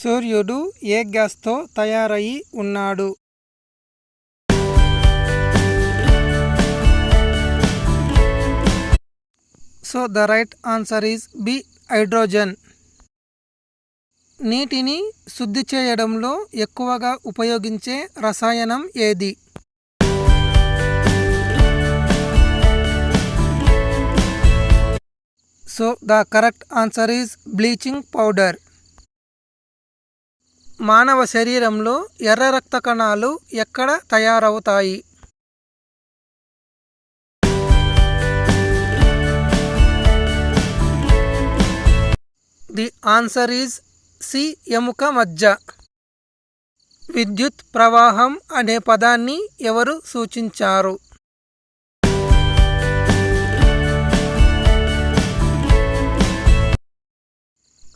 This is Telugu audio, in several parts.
సూర్యుడు ఏ గ్యాస్తో తయారయి ఉన్నాడు? So the right answer is B hydrogen నీటిని శుద్ధి చేయడంలో ఎక్కువగా ఉపయోగించే రసాయనం ఏది? So the correct answer is bleaching powder మానవ శరీరంలో ఎర్ర రక్త కణాలు ఎక్కడ తయారవుతాయి? ది ఆన్సర్ ఈజ్ సి ఎముక మజ్జ. విద్యుత్ ప్రవాహం అనే పదాన్ని ఎవరు సూచించారు?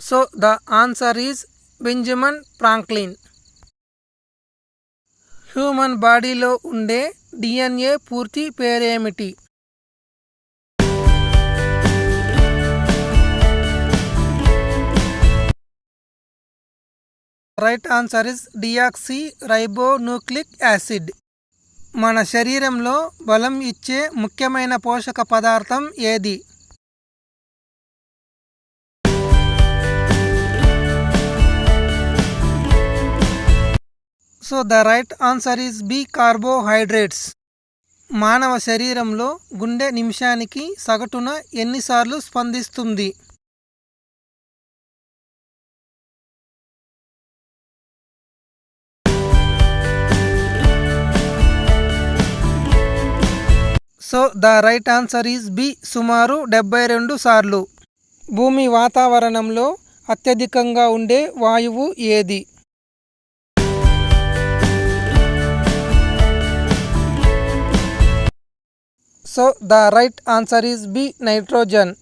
So the answer is Benjamin Franklin. Human బాడీలో ఉండే డిఎన్ఏ పూర్తి పేరేమిటి? Right answer is deoxy ribonucleic acid. మన శరీరంలో బలం ఇచ్చే ముఖ్యమైన పోషక పదార్థం ఏది? So the right answer is B carbohydrates. మానవ శరీరంలో గుండె నిమిషానికి సగటున ఎన్నిసార్లు స్పందిస్తుంది? So the right answer is B సుమారు డెబ్బై రెండు సార్లు. భూమి వాతావరణంలో అత్యధికంగా ఉండే వాయువు ఏది? So the right answer is B nitrogen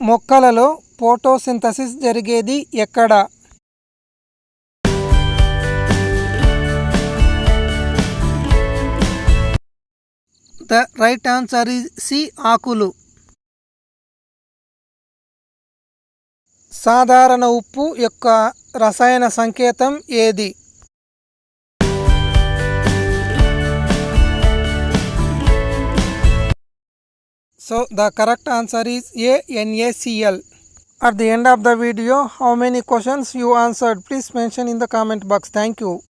మొక్కలలో ఫోటోసింథసిస్ జరిగేది ఎక్కడ? The right answer is C ఆకులు. సాధారణ ఉప్పు యొక్క రసాయన సంకేతం ఏది? So the correct answer is ANACL. At the end of the video, how many questions you answered? Please mention in the comment box. Thank you.